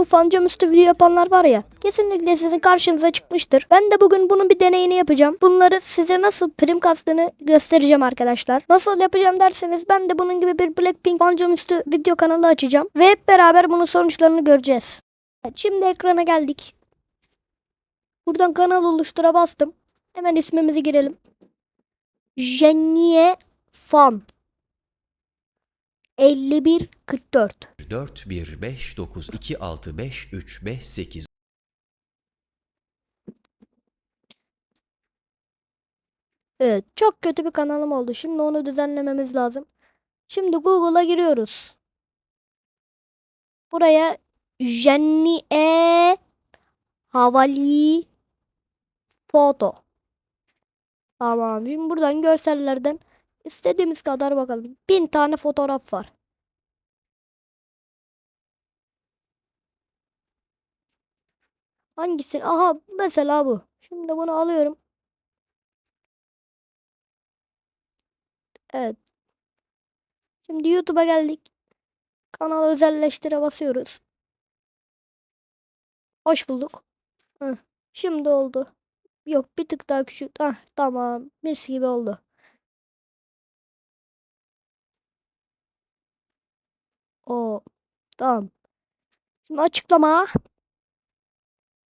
bu fancam üstü video yapanlar var ya. Kesinlikle sizin karşınıza çıkmıştır. Ben de bugün bunun bir deneyini yapacağım. Bunları size nasıl prim kastığını göstereceğim arkadaşlar. Nasıl yapacağım derseniz ben de bunun gibi bir Blackpink fancam üstü video kanalı açacağım. Ve hep beraber bunun sonuçlarını göreceğiz. Şimdi ekrana geldik. Buradan kanal oluştura bastım. Hemen ismimizi girelim. Jennie Fan 5144 4 1 5 9 2 6 5 3 5 8 Evet, çok kötü bir kanalım oldu. Şimdi onu düzenlememiz lazım. Şimdi Google'a giriyoruz. Buraya Jennie Havali Foto. Tamam. Şimdi buradan görsellerden istediğimiz kadar bakalım. Bin tane fotoğraf var. Hangisini? Aha mesela bu. Şimdi bunu alıyorum. Evet. Şimdi YouTube'a geldik. Kanal özelleştire basıyoruz. Hoş bulduk. Heh, şimdi oldu. Yok bir tık daha küçük. Ah tamam. Mis gibi oldu. O tamam. Şimdi açıklama.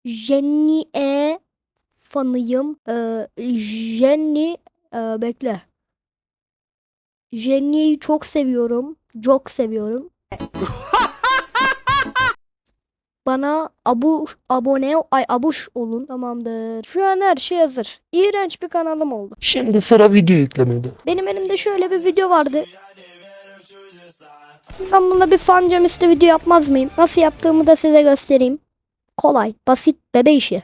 Jenny E fanıyım. Ee, Jenny ee, bekle. Jenny'yi çok seviyorum. Çok seviyorum. Bana abu abone ay abuş olun tamamdır. Şu an her şey hazır. İğrenç bir kanalım oldu. Şimdi sıra video yüklemede. Benim elimde şöyle bir video vardı. Ben bununla bir fancam üstü video yapmaz mıyım? Nasıl yaptığımı da size göstereyim. Kolay, basit, bebe işi.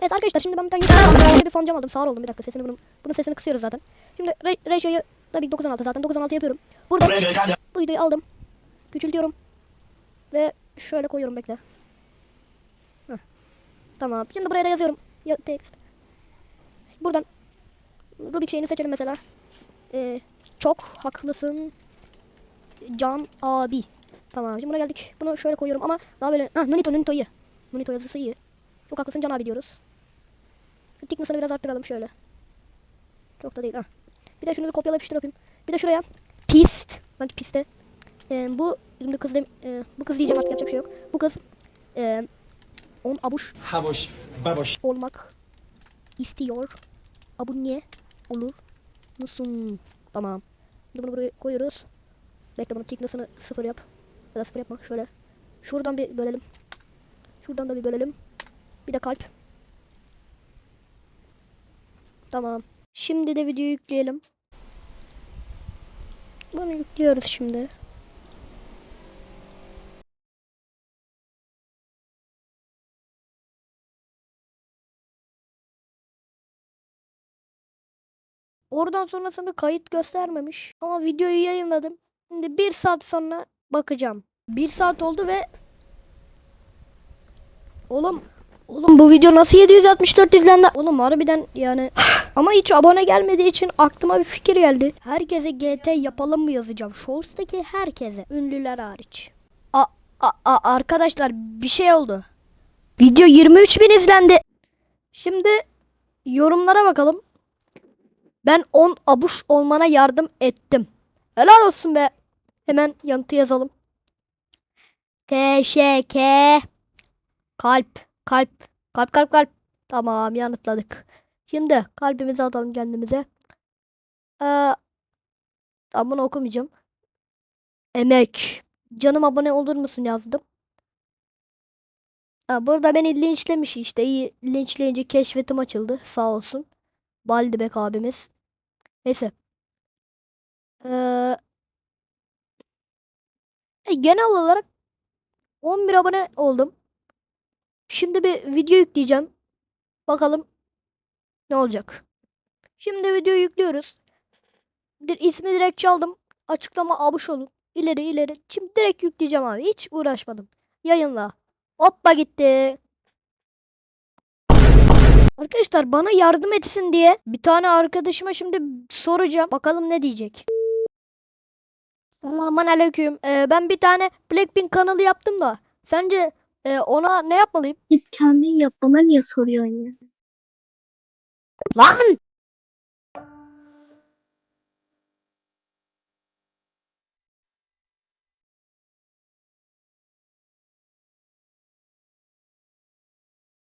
Evet arkadaşlar şimdi ben bir tane bir fancam aldım. Sağır oldum bir dakika sesini bunun. Bunun sesini kısıyoruz zaten. Şimdi re ratio'yu tabii 916 zaten 916 yapıyorum. Burada bu videoyu aldım. Küçültüyorum. Ve şöyle koyuyorum bekle. Heh. Tamam. Şimdi buraya da yazıyorum. Ya, text. Buradan Rubik şeyini seçelim mesela. Ee, çok haklısın. Can abi. Tamam şimdi buraya geldik. Bunu şöyle koyuyorum ama daha böyle... Hah Nunito Nunito iyi. Nunito yazısı iyi. Çok haklısın Can abi diyoruz. Thickness'ını biraz arttıralım şöyle. Çok da değil ha. Bir de şunu bir kopyala yapıştır yapayım. Bir de şuraya pist. Bak piste. Ee, bu şimdi kız dem- e, bu kız diyeceğim artık yapacak bir şey yok. Bu kız e, on abuş Haboş, baboş. olmak istiyor. Abone olur musun? Tamam. Bunu buraya koyuyoruz. Bekle bunun thickness'ını sıfır yap. Ya da sıfır yapma. Şöyle. Şuradan bir bölelim. Şuradan da bir bölelim. Bir de kalp. Tamam. Şimdi de videoyu yükleyelim. Bunu yüklüyoruz şimdi. Oradan sonrasını kayıt göstermemiş. Ama videoyu yayınladım. Şimdi bir saat sonra bakacağım. Bir saat oldu ve... Oğlum... Oğlum bu video nasıl 764 izlendi? Oğlum harbiden yani... Ama hiç abone gelmediği için aklıma bir fikir geldi. Herkese GT yapalım mı yazacağım. Shorts'taki herkese. Ünlüler hariç. A, a, a- arkadaşlar bir şey oldu. Video 23 bin izlendi. Şimdi yorumlara bakalım. Ben 10 abuş olmana yardım ettim. Helal olsun be. Hemen yanıtı yazalım. Teşekkür. Kalp. Kalp. Kalp kalp kalp. Tamam yanıtladık. Şimdi kalbimizi atalım kendimize. Ee, tamam bunu okumayacağım. Emek. Canım abone olur musun yazdım. Ha, burada beni linçlemiş işte. İyi linçleyince keşfetim açıldı. Sağ olsun. Baldibek abimiz. Neyse. Ee, e, genel olarak 11 abone oldum. Şimdi bir video yükleyeceğim. Bakalım ne olacak. Şimdi video yüklüyoruz. Bir ismi direkt çaldım. Açıklama abuş olun. İleri ileri. Şimdi direkt yükleyeceğim abi. Hiç uğraşmadım. Yayınla. Hoppa gitti. Arkadaşlar bana yardım etsin diye bir tane arkadaşıma şimdi soracağım. Bakalım ne diyecek. Aman aleyküm. Ee, ben bir tane Blackpink kanalı yaptım da. Sence Ee, ona ne yapmalıyım? Git kendin yap bana niye soruyorsun ya? Lan!